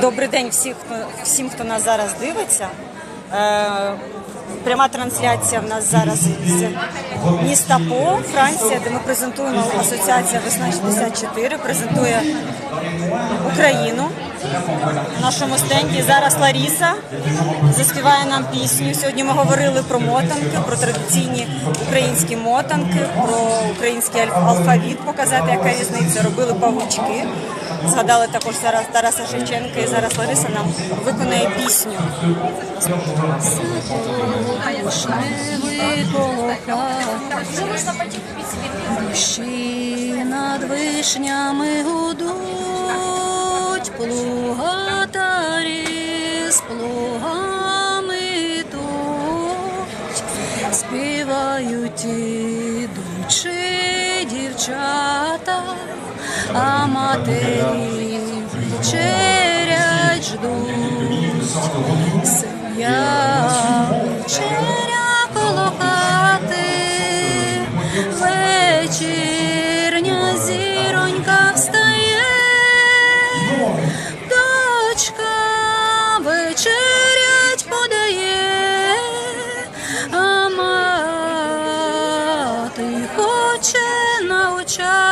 Добрий день всіх, всім, хто нас зараз дивиться. Е, пряма трансляція в нас зараз з міста По, Франція, де ми презентуємо Асоціація Весна 64, презентує Україну. На нашому стенді зараз Ларіса заспіває нам пісню. Сьогодні ми говорили про мотанки, про традиційні українські мотанки, про український алфавіт, показати, яка різниця. Робили павучки. Згадали також зараз Тараса Шевченка і зараз Лариса нам виконає пісню. Дощі над вишнями гудуть, плугатарі з плугами йдуть, співають ідучи дівчата, а матері вечерять ждуть. Сім'я вечеря коло вечірня зіронька встає, дочка вечерять подає, а мати хоче навчати,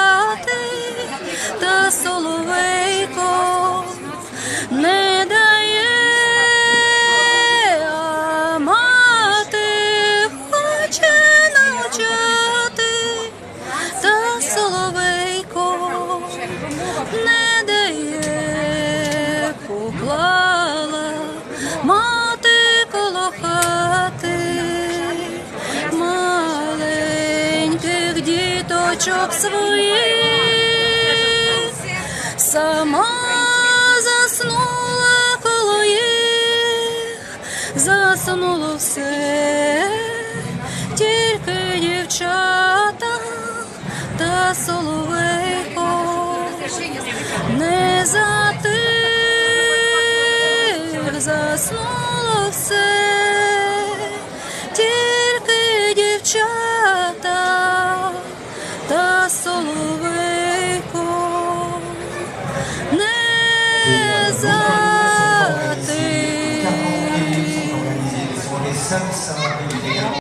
не дає, поклала мати коло хати. Маленьких діточок своїх. Сама заснула коло їх, заснуло все, тільки дівчата та соловейко затих, заснуло все, тільки